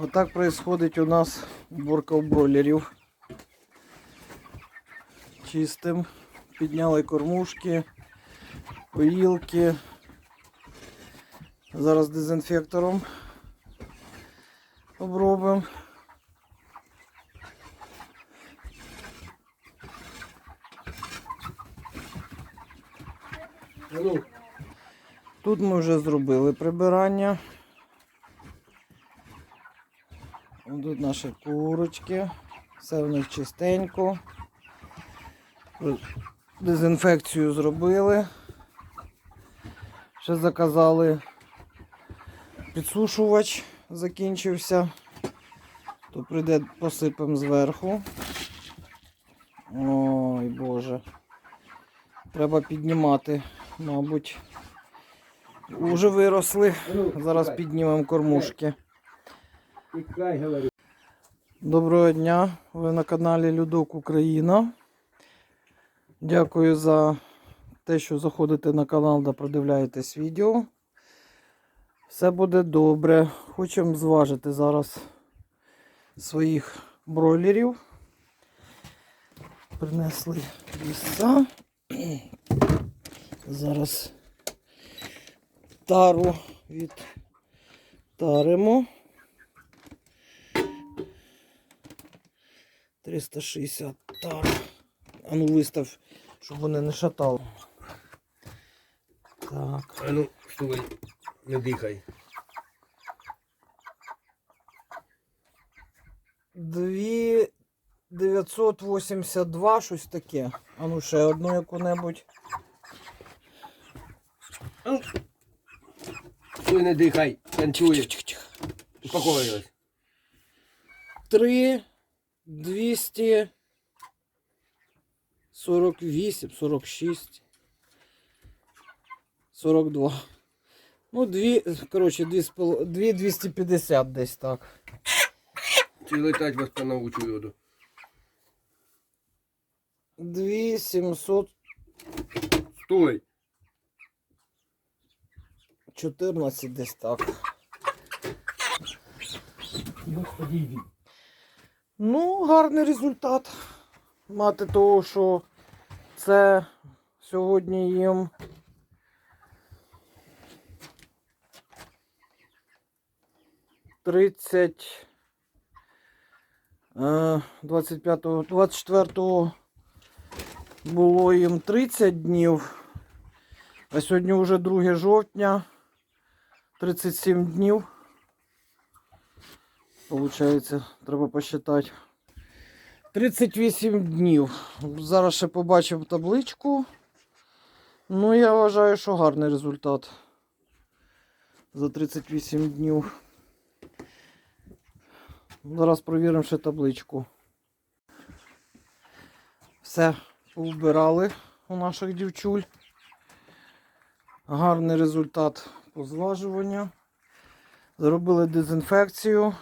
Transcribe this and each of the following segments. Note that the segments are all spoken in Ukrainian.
Отак происходить у нас уборка у бройлерів. Чистим. Підняли кормушки, поїлки. Зараз дезінфектором обробимо. Тут ми вже зробили прибирання. Ось Тут наші курочки. Все в них чистенько. Дезінфекцію зробили. Ще заказали підсушувач, закінчився. То прийде посипемо зверху. Ой Боже. Треба піднімати, мабуть. Уже виросли. Зараз піднімемо кормушки. Тікай, говорю. Доброго дня! Ви на каналі Людок Україна. Дякую за те, що заходите на канал та продивляєтесь відео. Все буде добре. Хочемо зважити зараз своїх бройлерів. Принесли віса. Зараз тару відтаримо. 360 тар. А ну вистав, щоб вони не шатали. Так. А ну, стой, не дихай. Дві 982, щось таке. А ну ще одну яку-небудь. А ну, Стой, не дихай, танцює. Тихо-тихо. Успокоїлась. 3 200 48, 46, 42. Ну, дві, коротше, дві, з пол- дві 250 десь так. Чи летать вас по научу йоду. 2 700 Стой. 14 десь так. Господи, Ну, гарний результат. Мати того, що це сьогодні їм. Тридцять. е, 25, 24 було їм 30 днів, а сьогодні вже 2 жовтня, 37 днів. Получається, треба посчитати. 38 днів. Зараз ще побачив табличку. Ну, я вважаю, що гарний результат. За 38 днів. Зараз провіримо ще табличку. Все, повбирали у наших дівчуль. Гарний результат по зважуванню. Зробили дезінфекцію.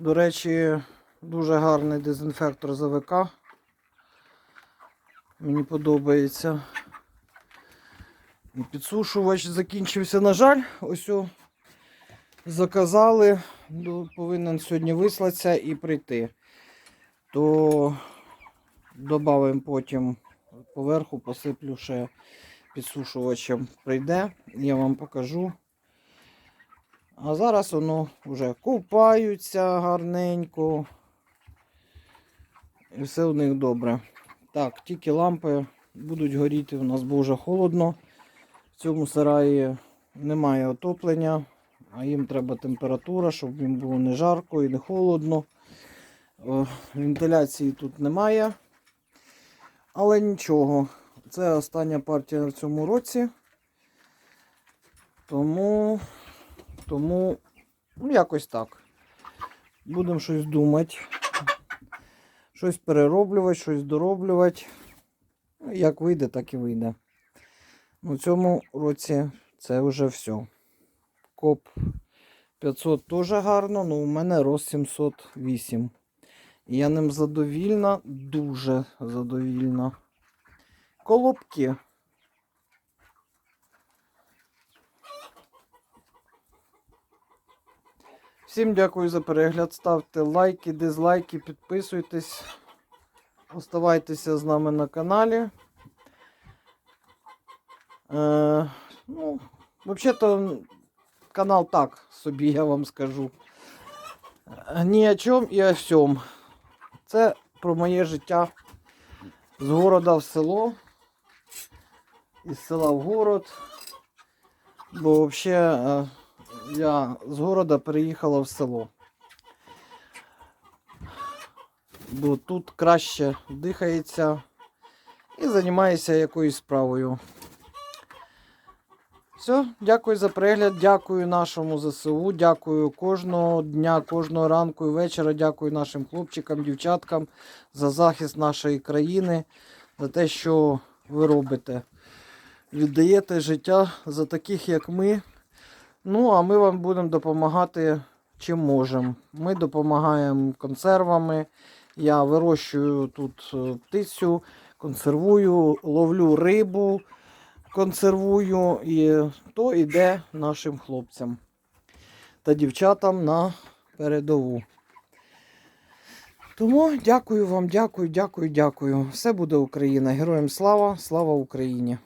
До речі, дуже гарний дезінфектор ЗВК. Мені подобається. І Підсушувач закінчився. На жаль, ось о, заказали. Ну, Повинен сьогодні вислатися і прийти. То додамо потім поверху, посиплю ще підсушувачем. Прийде, я вам покажу. А зараз воно вже купаються гарненько. І все у них добре. Так, тільки лампи будуть горіти у нас, вже холодно. В цьому сараї немає отоплення, а їм треба температура, щоб їм було не жарко і не холодно. О, Вентиляції тут немає. Але нічого. Це остання партія в цьому році. Тому тому, ну, якось так. Будемо щось думати. Щось перероблювати, щось дороблювати. Ну, Як вийде, так і вийде. У цьому році це вже все. Коп 500 теж гарно, але у мене рост 708. І я ним задовільна, дуже задовільна. Колобки. Всім дякую за перегляд. Ставте лайки, дизлайки, підписуйтесь. Оставайтеся з нами на каналі. Е, ну, взагалі-то канал так собі, я вам скажу. Ні о чому і о всьому. Це про моє життя з города в село. Із села в город. Бо взагалі я з города переїхала в село. Бо тут краще дихається і займаюся якоюсь справою. Все, дякую за перегляд, дякую нашому ЗСУ, дякую кожного дня, кожного ранку і вечора. Дякую нашим хлопчикам, дівчаткам за захист нашої країни, за те, що ви робите. Віддаєте життя за таких, як ми. Ну, а ми вам будемо допомагати чим можемо. Ми допомагаємо консервами. Я вирощую тут е, птицю, консервую, ловлю рибу, консервую, і то йде нашим хлопцям та дівчатам на передову. Тому дякую вам, дякую, дякую, дякую. Все буде Україна. Героям слава, слава Україні!